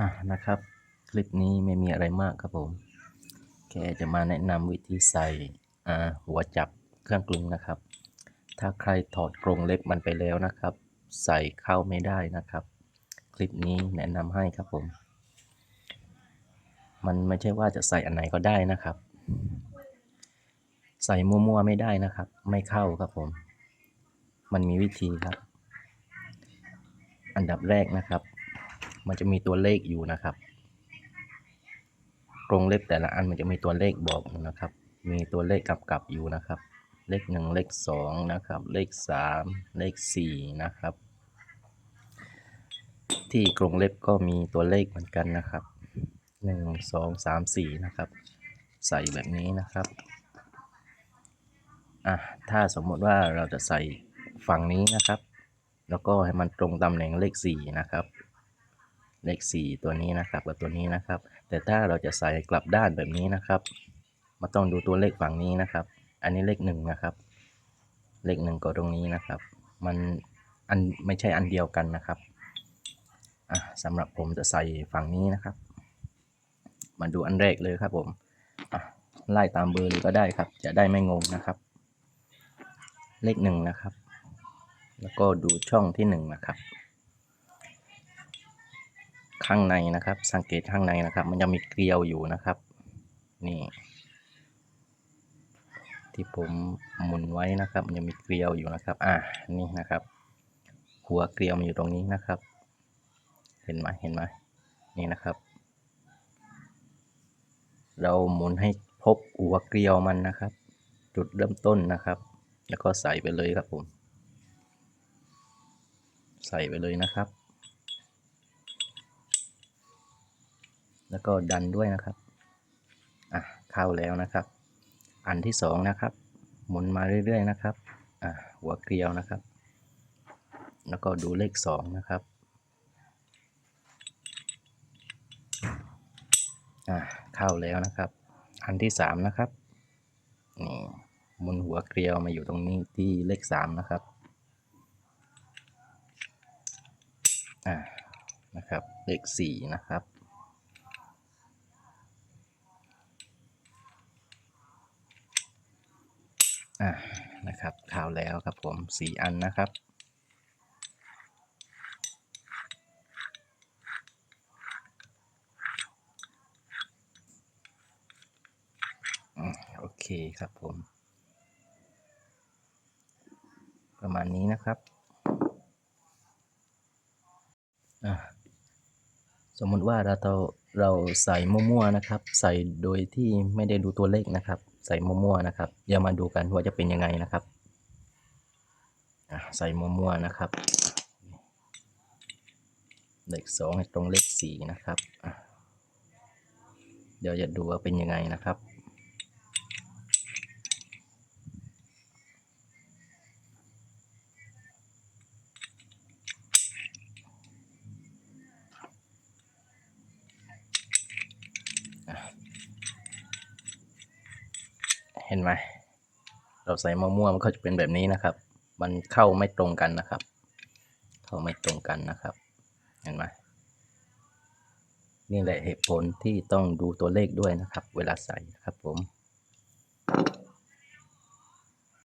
อะนะครับ คลิปนี้ไม่มีอะไรมากครับผม แค่จะมาแนะนำวิธีใส่หัวจับเครื่องกลึงนะครับ ถ้าใครถอดกรงเล็บมันไปแล้วนะครับ ใส่เข้าไม่ได้นะครับ คลิปนี้แนะนำให้ครับผม มันไม่ใช่ว่าจะใส่อันไหนก็ได้นะครับ ใส่มั่วๆไม่ได้นะครับ ไม่เข้าครับผม มันมีวิธีครับ อันดับแรกนะครับ มันจะมีตัวเลขอยู่นะครับกรงเล็บแต่ละอันมันจะมีตัวเลขบอกนะครับ มีตัวเลขกำกับอยู่นะครับ เลขหนึ่งเลขสองนะครับ เลขสามเลขสี่นะครับ ที่กรงเล็บก็มีตัวเลขเหมือนกันนะครับหนึ่งสองสามสี่นะครับ ใส่แบบนี้นะครับอะถ้าสมมติว่าเราจะใส่ฝั่งนี้นะครับ แล้วก็ให้มันตรงตำแหน่งเลขสี่นะครับ เลข 4 ตัวนี้นะครับกับตัวนี้นะครับ แต่ถ้าเราจะใส่กลับด้านแบบนี้นะครับมาต้องดูตัวเลขฝั่งนี้นะครับ อันนี้เลข1นะครับ เลข1ก็ตรงนี้นะครับ มันอันไม่ใช่อันเดียวกันนะครับอะสำหรับผมจะใส่ฝั่งนี้นะครับ มาดูอันแรกเลยครับผมอะไล่ตามเบอร์เลยก็ได้ครับ จะได้ไม่งงนะครับ เลข1นะครับ แล้วก็ดูช่องที่1นะครับ ข้างในนะครับ สังเกตข้างในนะครับ มันจะมีเกลียวอยู่นะครับ นี่ ที่ผมหมุนไว้นะครับ มันจะมีเกลียวอยู่นะครับ อ่านี่นะครับ หัวเกลียวมันอยู่ตรงนี้นะครับ เห็นไหมเห็นไหมนี่นะครับ เราหมุนให้พบหัวเกลียวมันนะครับ จุดเริ่มต้นนะครับ แล้วก็ใส่ไปเลยครับผม ใส่ไปเลยนะครับ แล้วก็ดันด้วยนะครับ อะเข้าแล้วนะครับ อันที่สองนะครับ หมุนมาเรื่อยๆนะครับ อะหัวเกลียวนะครับ แล้วก็ดูเลขสองนะครับ อะเข้าแล้วนะครับ อันที่สามนะครับ นี่หมุนหัวเกลียวมาอยู่ตรงนี้ที่เลขสามนะครับ อ่านะครับ เลขสี่นะครับ อ่านะครับข่าวแล้วครับผมสี่อันนะครับอืมโอเคครับผม ประมาณนี้นะครับอ่าสมมติว่าเราเราใส่มั่วๆนะครับ ใส่โดยที่ไม่ได้ดูตัวเลขนะครับ ใส่มั่วๆนะครับเดี๋ยวมาดูกันว่าจะเป็นยังไงนะครับใส่มั่วๆนะครับเลขสองตรงเลขสี่นะครับเดี๋ยวจะดูว่าเป็นยังไงนะครับ เห็นไหมเราใส่มั่วๆมันก็จะเป็นแบบนี้นะครับ มันเข้าไม่ตรงกันนะครับ เข้าไม่ตรงกันนะครับ เห็นไหมนี่แหละเหตุผลที่ต้องดูตัวเลขด้วยนะครับ เวลาใส่นะครับผม